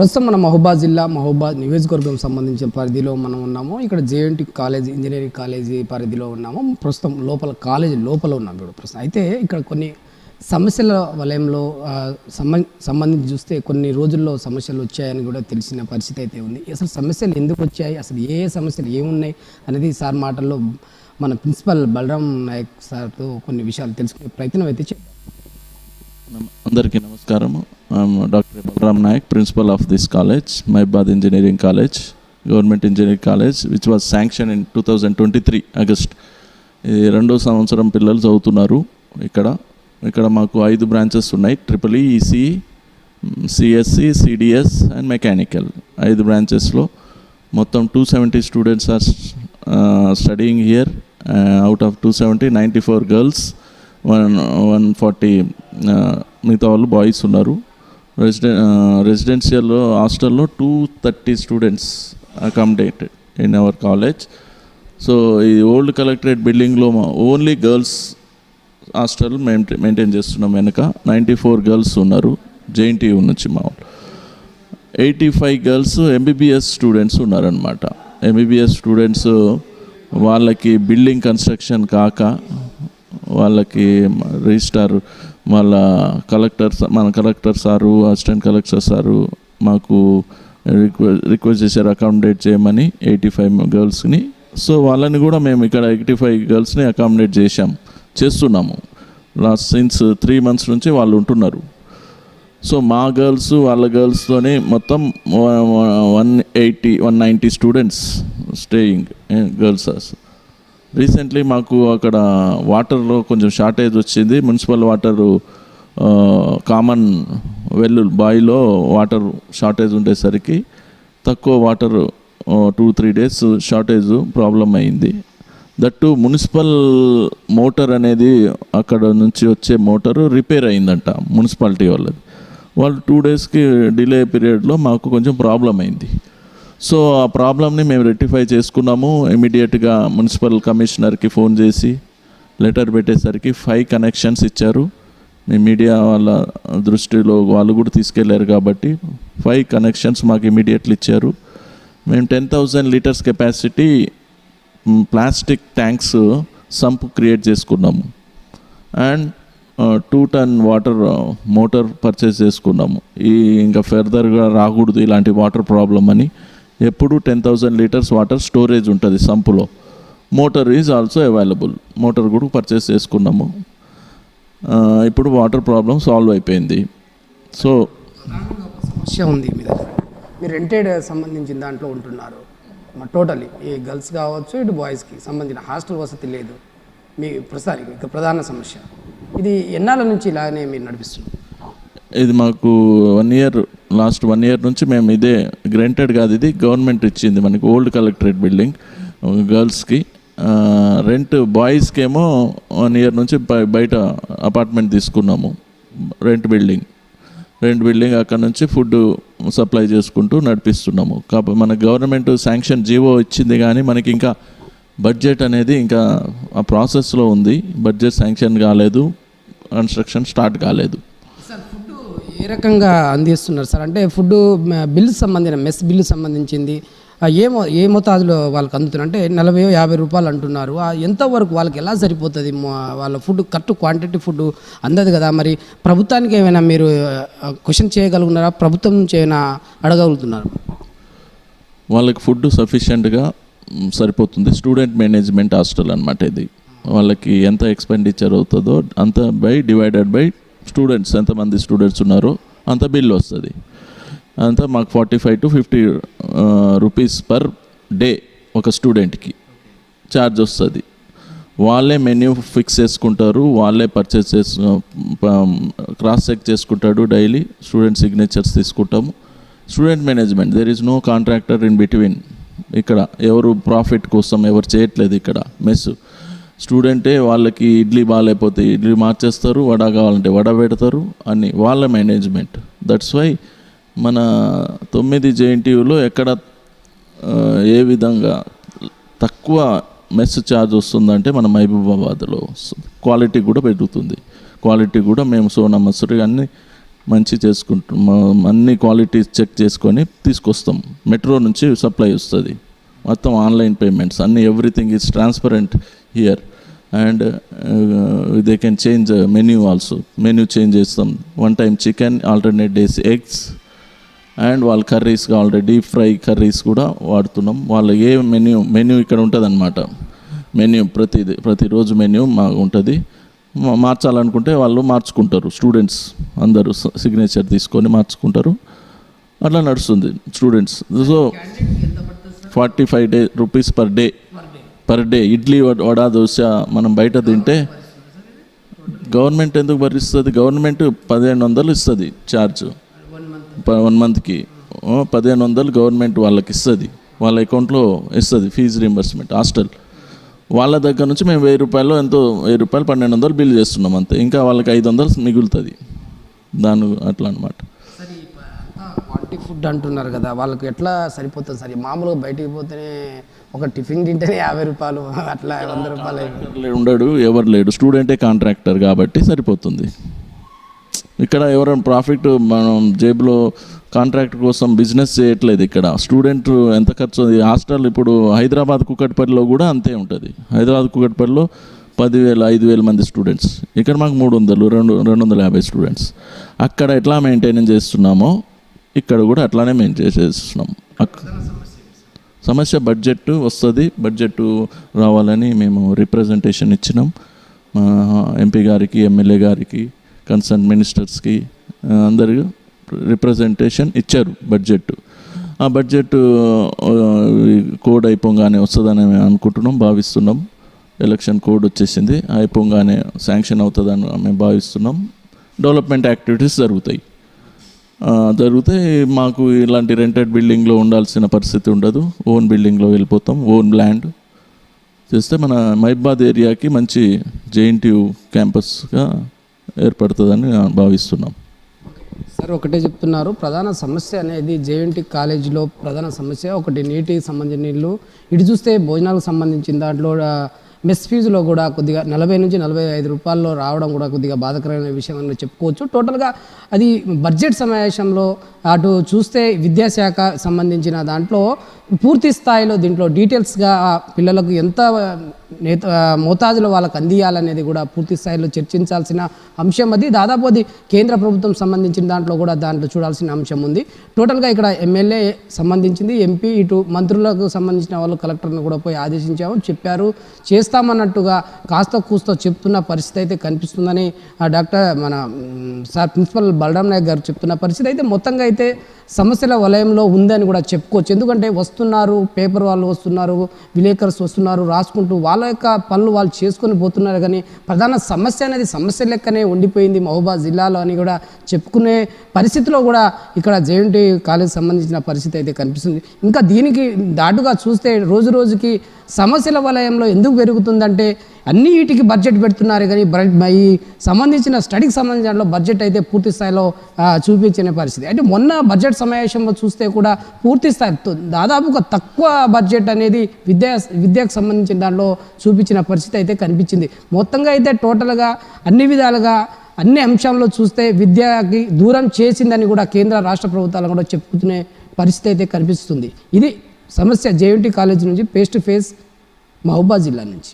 ప్రస్తుతం మన మహబూబా జిల్లా మహబూబా నియోజకవర్గం సంబంధించిన పరిధిలో మనం ఉన్నాము. ఇక్కడ జేఎన్టీ కాలేజ్ ఇంజనీరింగ్ కాలేజీ పరిధిలో ఉన్నాము. ప్రస్తుతం లోపల కాలేజీ లోపల ఉన్నాం ఇప్పుడు ప్రస్తుతం. అయితే ఇక్కడ కొన్ని సమస్యల వలయంలో సంబంధించి చూస్తే కొన్ని రోజుల్లో సమస్యలు వచ్చాయని కూడా తెలిసిన పరిస్థితి అయితే ఉంది. అసలు సమస్యలు ఎందుకు వచ్చాయి? అసలు ఏ సమస్యలు ఏమున్నాయి? అనేది సార్ మాటల్లో మన ప్రిన్సిపల్ బలరాం నాయక్ సార్తో కొన్ని విషయాలు తెలుసుకునే ప్రయత్నం అయితే చేద్దాం. అందరికీ నమస్కారము. Doctor Balaram Nayak principal of this college మైబాద్ engineering college government engineering college which was sanction in two thousand twenty three August ఇది రెండో సంవత్సరం పిల్లలు చదువుతున్నారు ఇక్కడ. ఇక్కడ మాకు ఐదు బ్రాంచెస్ ఉన్నాయి triple ECE CSC CDS and mechanical ఐదు బ్రాంచెస్లో మొత్తం two seventy students are studying here out of two seventy ninety four girls one one forty మిగతా వాళ్ళు బాయ్స్ ఉన్నారు. రెసిడె రెసిడెన్షియల్ హాస్టల్లో two thirty students accommodated in our college so ఈ old collectorate బిల్డింగ్లో only girls hostel maintain maintain చేస్తున్నాం వెనుక. Ninety four girls ఉన్నారు JNTU నుంచి మా వాళ్ళు. Eighty five girls MBBS students ఉన్నారనమాట ఎంబీబీఎస్ స్టూడెంట్స్ వాళ్ళకి బిల్డింగ్ కన్స్ట్రక్షన్ కాక వాళ్ళకి రిజిస్టార్ వాళ్ళ కలెక్టర్ మన collector sir assistant collector sir మాకు రిక్వెస్ట్ రిక్వెస్ట్ చేశారు అకామిడేట్ చేయమని ఎయిటీ ఫైవ్ గర్ల్స్ని. సో వాళ్ళని కూడా మేము ఇక్కడ ఎయిటీ ఫైవ్ గర్ల్స్ని అకామిడేట్ చేశాం చేస్తున్నాము. లాస్ట్ సిన్స్ త్రీ మంత్స్ నుంచి వాళ్ళు ఉంటున్నారు. సో మా గర్ల్స్ వాళ్ళ గర్ల్స్తోనే మొత్తం one eighty one ninety students staying girls recently మాకు అక్కడ వాటర్లో కొంచెం షార్టేజ్ వచ్చింది. మున్సిపల్ వాటర్ కామన్ వెల్లు బాయిలో వాటర్ షార్టేజ్ ఉండేసరికి తక్కువ water two three days shortage problem అయింది. దట్టు మున్సిపల్ మోటార్ అనేది అక్కడ నుంచి వచ్చే మోటారు రిపేర్ అయిందంట మున్సిపాలిటీ వాళ్ళది. వాళ్ళు టూ డేస్కి డిలే పీరియడ్లో మాకు కొంచెం ప్రాబ్లం అయింది. సో ఆ ప్రాబ్లమ్ని మేము రెక్టిఫై చేసుకున్నాము. ఇమీడియట్గా మున్సిపల్ కమిషనర్కి ఫోన్ చేసి లెటర్ పెట్టేసరికి ఫైవ్ కనెక్షన్స్ ఇచ్చారు. మీ మీడియా వాళ్ళ దృష్టిలో వాళ్ళు కూడా తీసుకెళ్ళారు కాబట్టి ఫైవ్ కనెక్షన్స్ మాకు ఇమీడియట్లీ ఇచ్చారు. మేము ten thousand litres capacity plastic tanks sump create చేసుకున్నాము. And two ton water motor purchase చేసుకున్నాము. ఈ ఇంకా ఫర్దర్గా రాకూడదు ఇలాంటి వాటర్ ప్రాబ్లం అని ఎప్పుడు ten thousand litres water storage ఉంటుంది సంపులో. Motor is also available motor కూడా పర్చేస్ చేసుకున్నాము. ఇప్పుడు వాటర్ ప్రాబ్లం సాల్వ్ అయిపోయింది. సో సమస్య ఉంది మీ దగ్గర. మీరు రెంటెడ్ సంబంధించిన దాంట్లో ఉంటున్నారు. మా టోటలీ ఈ గర్ల్స్ కావచ్చు ఇటు బాయ్స్కి సంబంధించిన హాస్టల్ వసతి లేదు. మీ ప్రస్తుతానికి ఇక ప్రధాన సమస్య. ఇది ఎన్నాళ్ళ నుంచి ఇలానే మీరు నడిపిస్తున్నారు? ఇది మాకు one year last one year నుంచి మేము ఇదే గ్రాంటెడ్ కాదు ఇది గవర్నమెంట్ ఇచ్చింది మనకి ఓల్డ్ కలెక్టరేట్ బిల్డింగ్ గర్ల్స్కి. రెంట్ బాయ్స్కి ఏమో వన్ ఇయర్ నుంచి బయట అపార్ట్మెంట్ తీసుకున్నాము రెంట్ బిల్డింగ్. రెంట్ బిల్డింగ్ అక్కడ నుంచి ఫుడ్ సప్లై చేసుకుంటూ నడిపిస్తున్నాము. కాబట్టి మన గవర్నమెంట్ శాంక్షన్ జీవో ఇచ్చింది కానీ మనకి ఇంకా బడ్జెట్ అనేది ఇంకా ఆ ప్రాసెస్లో ఉంది. బడ్జెట్ శాంక్షన్ కాలేదు కన్స్ట్రక్షన్ స్టార్ట్ కాలేదు. ఏ రకంగా అందిస్తున్నారు సార్? అంటే ఫుడ్ బిల్లు సంబంధించిన మెస్ బిల్లు సంబంధించింది ఏమో ఏ మో ఏ మోతాదులో వాళ్ళకి అందుతున్నారు? అంటే నలభై యాభై రూపాయలు అంటున్నారు. ఎంతవరకు వాళ్ళకి ఎలా సరిపోతుంది? మా- వాళ్ళ ఫుడ్ కరెక్ట్ క్వాంటిటీ ఫుడ్ అందదు కదా? మరి ప్రభుత్వానికి ఏమైనా మీరు క్వశ్చన్ చేయగలుగుతున్నారా ప్రభుత్వం నుంచి ఏమైనా అడగలుగుతున్నారు? వాళ్ళకి ఫుడ్ సఫిషియెంట్గా సరిపోతుంది. స్టూడెంట్ మేనేజ్మెంట్ హాస్టల్ అనమాట ఇది. వాళ్ళకి ఎంత ఎక్స్పెండిచర్ అవుతుందో అంత బై డివైడెడ్ బై స్టూడెంట్స్ ఎంతమంది స్టూడెంట్స్ ఉన్నారో అంత బిల్ వస్తుంది. అంతా మాకు forty five to fifty rupees per day ఒక స్టూడెంట్కి ఛార్జ్ వస్తుంది. వాళ్ళే మెన్యూ ఫిక్స్ చేసుకుంటారు వాళ్ళే పర్చేస్ చేసు క్రాస్ చెక్ చేసుకుంటాడు డైలీ స్టూడెంట్ సిగ్నేచర్స్ తీసుకుంటాము. Student management there is no contractor in between ఇక్కడ ఎవరు ప్రాఫిట్ కోసం ఎవరు చేయట్లేదు ఇక్కడ మెస్ స్టూడెంటే వాళ్ళకి ఇడ్లీ బాగాలేకపోతే ఇడ్లీ మార్చేస్తారు వడ కావాలంటే వడ పెడతారు అన్ని వాళ్ళ మేనేజ్మెంట్. దట్స్ వై మన తొమ్మిది జేఎన్టీయూలో ఎక్కడ ఏ విధంగా తక్కువ మెస్ ఛార్జ్ వస్తుందంటే మన మహబూబాబాద్లో వస్తుంది. క్వాలిటీ కూడా పెరుగుతుంది. క్వాలిటీ కూడా మేము సోనా మసూరి అన్ని మంచి చేసుకుంటాం అన్ని క్వాలిటీస్ చెక్ చేసుకొని తీసుకొస్తాం. మెట్రో నుంచి సప్లై వస్తుంది. మొత్తం ఆన్లైన్ పేమెంట్స్ అన్ని everything is transparent here. And they can change menu also menu change చేస్తాం one time chicken alternate days eggs and వాళ్ళ కర్రీస్ కావాలి డీప్ ఫ్రై కర్రీస్ కూడా వాడుతున్నాం. వాళ్ళ ఏ మెన్యూ మెన్యూ ఇక్కడ ఉంటుంది అనమాట మెన్యూ ప్రతి ప్రతిరోజు మెన్యూ మా ఉంటుంది. మార్చాలనుకుంటే వాళ్ళు మార్చుకుంటారు. స్టూడెంట్స్ అందరూ సిగ్నేచర్ తీసుకొని మార్చుకుంటారు. అట్లా నడుస్తుంది students so forty five day rupees per day per day idli vada- vada dosa మనం బయట తింటే గవర్నమెంట్ ఎందుకు భరిస్తుంది? గవర్నమెంట్ పదిహేను వందలు ఇస్తుంది ఛార్జ్ వన్ మంత్కి పదిహేను వందలు గవర్నమెంట్ వాళ్ళకి ఇస్తుంది. వాళ్ళ అకౌంట్లో ఇస్తుంది ఫీజు రీంబర్స్మెంట్ హాస్టల్. వాళ్ళ దగ్గర నుంచి మేము వెయ్యి రూపాయలు ఎంతో వెయ్యి రూపాయలు పన్నెండు వందలు బిల్ చేస్తున్నాం అంతే. ఇంకా వాళ్ళకి ఐదు వందలు మిగులుతుంది. దాని అట్లా అనమాట క్వాలిటీ ఫుడ్ అంటున్నారు కదా వాళ్ళకి ఎట్లా సరిపోతుంది? సరే మామూలుగా బయటికి పోతేనే ఒక టిఫిన్ తింటేనే యాభై రూపాయలు అట్లా వంద రూపాయలు. ఉండడు ఎవరు లేడు. స్టూడెంటే కాంట్రాక్టర్ కాబట్టి సరిపోతుంది. ఇక్కడ ఎవరైనా ప్రాఫిట్ మనం జేబులో కాంట్రాక్ట్ కోసం బిజినెస్ చేయట్లేదు ఇక్కడ. స్టూడెంట్ ఎంత ఖర్చు హాస్టల్ ఇప్పుడు హైదరాబాద్ కుకట్పల్లిలో కూడా అంతే ఉంటుంది. హైదరాబాద్ కుకట్పల్లిలో పదివేల ఐదు వేల మంది స్టూడెంట్స్. ఇక్కడ మాకు మూడు వందలు రెండు రెండు వందల యాభై స్టూడెంట్స్. అక్కడ ఎట్లా మెయింటైన్ చేస్తున్నామో ఇక్కడ కూడా అట్లానే మెయింటైన్ చేస్తున్నాం. అక్- సమస్య బడ్జెట్ వస్తుంది బడ్జెట్ రావాలని మేము రిప్రజెంటేషన్ ఇచ్చినాం. మా ఎంపీ గారికి ఎమ్మెల్యే గారికి కన్సర్న్ మినిస్టర్స్కి ఆ, అందరూ రిప్రజెంటేషన్ ఇచ్చారు బడ్జెట్ ఆ బడ్జెట్ కోడ్ అయిపోగానే వస్తుందని మేము అనుకుంటున్నాం భావిస్తున్నాం. ఎలక్షన్ కోడ్ వచ్చేసింది అయిపోగానే శాంక్షన్ అవుతుందని మేము భావిస్తున్నాం. డెవలప్మెంట్ యాక్టివిటీస్ జరుగుతాయి. జరిగితే మాకు ఇలాంటి రెంటెడ్ బిల్డింగ్లో ఉండాల్సిన పరిస్థితి ఉండదు. ఓన్ బిల్డింగ్లో వెళ్ళిపోతాం. ఓన్ ల్యాండ్ చేస్తే మన మహిబాద్ ఏరియాకి మంచి జేఎన్టీయు క్యాంపస్గా ఏర్పడుతుందని భావిస్తున్నాం. సార్ ఒకటే చెప్తున్నారు. ప్రధాన సమస్య అనేది జేఎన్టీ కాలేజీలో ప్రధాన సమస్య. ఒకటి నీటికి సంబంధించిన నీళ్ళు ఇటు చూస్తే భోజనాలకు సంబంధించిన దాంట్లో మెస్ ఫీజులో కూడా కొద్దిగా నలభై నుంచి నలభై ఐదు రూపాయల్లో రావడం కూడా కొద్దిగా బాధకరమైన విషయం అని చెప్పుకోవచ్చు. టోటల్గా అది బడ్జెట్ సమావేశంలో అటు చూస్తే విద్యాశాఖ సంబంధించిన దాంట్లో పూర్తి స్థాయిలో దీంట్లో డీటెయిల్స్గా ఆ పిల్లలకు ఎంత నేత మోతాదులో వాళ్ళకు అందియాలనేది కూడా పూర్తి స్థాయిలో చర్చించాల్సిన అంశం అది. దాదాపు అది కేంద్ర ప్రభుత్వం సంబంధించిన దాంట్లో కూడా దాంట్లో చూడాల్సిన అంశం ఉంది. టోటల్గా ఇక్కడ ఎమ్మెల్యే సంబంధించింది ఎంపీ ఇటు మంత్రులకు సంబంధించిన వాళ్ళు కలెక్టర్ను కూడా పోయి ఆదేశించాము చెప్పారు. చేస్తామన్నట్టుగా కాస్త కూస్తో చెప్తున్న పరిస్థితి అయితే కనిపిస్తుందని ఆ డాక్టర్ మన సార్ ప్రిన్సిపల్ బలరాం నాయక్ గారు చెప్తున్న పరిస్థితి అయితే మొత్తంగా అయితే సమస్యల వలయంలో ఉందని కూడా చెప్పుకోవచ్చు. ఎందుకంటే వస్తున్నారు పేపర్ వాళ్ళు వస్తున్నారు విలేకర్స్ వస్తున్నారు రాసుకుంటూ వాళ్ళ యొక్క పనులు వాళ్ళు చేసుకొని పోతున్నారు కానీ ప్రధాన సమస్య అనేది సమస్య లెక్కనే ఉండిపోయింది మహబూబా జిల్లాలో అని కూడా చెప్పుకునే పరిస్థితిలో కూడా ఇక్కడ జేఎన్టీ కాలేజ్ సంబంధించిన పరిస్థితి అయితే కనిపిస్తుంది. ఇంకా దీనికి దాటుగా చూస్తే రోజు రోజుకి సమస్యల వలయంలో ఎందుకు పెరుగుతుందంటే అన్ని వీటికి బడ్జెట్ పెడుతున్నారు కానీ ఈ సంబంధించిన స్టడీకి సంబంధించిన బడ్జెట్ అయితే పూర్తి స్థాయిలో చూపించని చూపించిన పరిస్థితి. అంటే మొన్న బడ్జెట్ సమావేశంలో చూస్తే కూడా పూర్తి స్థాయి తో- దాదాపుగా తక్కువ బడ్జెట్ అనేది విద్యా విద్యకు సంబంధించిన దాంట్లో చూపించిన పరిస్థితి అయితే కనిపించింది. మొత్తంగా అయితే టోటల్గా అన్ని విధాలుగా అన్ని అంశాల్లో చూస్తే విద్యకి దూరం చేసిందని కూడా కేంద్ర రాష్ట్ర ప్రభుత్వాలు కూడా చెప్పుకునే పరిస్థితి అయితే కనిపిస్తుంది. ఇది సమస్య జేఎన్టీ కాలేజ్ నుంచి ఫేస్ టు ఫేస్ మహబూబా జిల్లా నుంచి.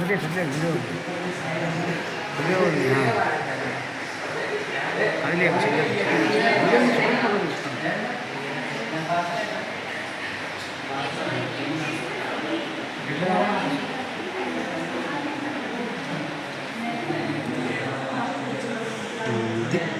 그게 굉장히 무서운 무서운 다른 얘기 전혀 무서운 소리하고 싶은데 그래서 음,